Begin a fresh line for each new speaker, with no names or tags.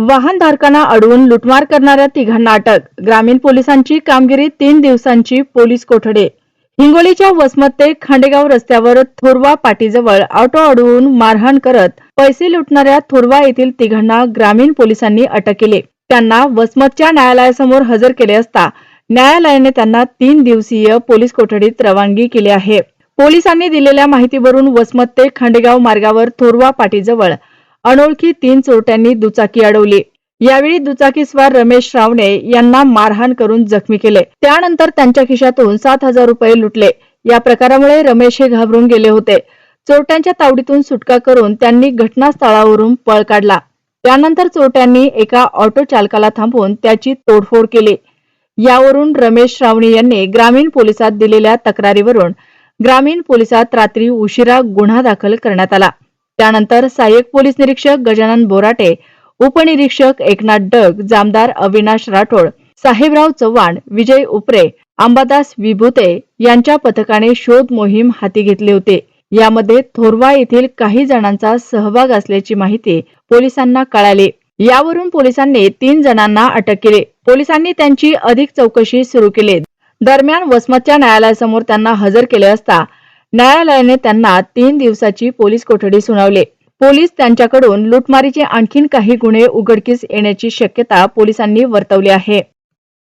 वाहनधारकांना अडवून लुटमार करणाऱ्या तिघांना अटक. ग्रामीण पोलिसांची कामगिरी तीन दिवसांची पोलीस कोठडी. हिंगोलीच्या वसमत ते खांडेगाव रस्त्यावर थोरवा पाटीजवळ ऑटो अडवून मारहाण करत पैसे लुटणाऱ्या थोरवा येथील तिघांना ग्रामीण पोलिसांनी अटक केली. त्यांना वसमतच्या न्यायालयासमोर हजर केले असता न्यायालयाने त्यांना तीन दिवसीय पोलीस कोठडीत रवानगी केली आहे. पोलिसांनी दिलेल्या माहितीवरून वसमत ते खांडेगाव मार्गावर थोरवा पाटीजवळ अनोळखी तीन चोरट्यांनी दुचाकी अडवली. यावेळी दुचाकीस्वार रमेश रावणे यांना मारहाण करून जखमी केले. त्यानंतर त्यांच्या खिशातून सात हजार रुपये लुटले. या प्रकारामुळे रमेश हे घाबरून गेले होते. चोरट्यांच्या तावडीतून सुटका करून त्यांनी घटनास्थळावरून पळ काढला. त्यानंतर चोरट्यांनी एका ऑटो चालकाला थांबवून त्याची तोडफोड केली. यावरून रमेश रावणे यांनी ग्रामीण पोलिसात दिलेल्या तक्रारीवरून ग्रामीण पोलिसात रात्री उशिरा गुन्हा दाखल करण्यात आला. त्यानंतर सहाय्यक पोलीस निरीक्षक गजानन बोराटे उपनिरीक्षक एकनाथ डग जामदार अविनाश राठोड साहेबराव चव्हाण विजय उपरे अंबादास विभूते यांच्या पथकाने शोध मोहीम हाती घेतली होती. यामध्ये थोरवा येथील काही जणांचा सहभाग असल्याची माहिती पोलिसांना कळाली. यावरून पोलिसांनी तीन जणांना अटक केली. पोलिसांनी त्यांची अधिक चौकशी सुरू केली. दरम्यान वसमतच्या न्यायालयासमोर त्यांना हजर केले असता न्यायालयाने त्यांना तीन दिवसाची पोलीस कोठडी सुनावली. पोलीस त्यांच्याकडून लुटमारीचे आणखीन काही गुन्हे उघडकीस येण्याची शक्यता पोलिसांनी वर्तवली आहे.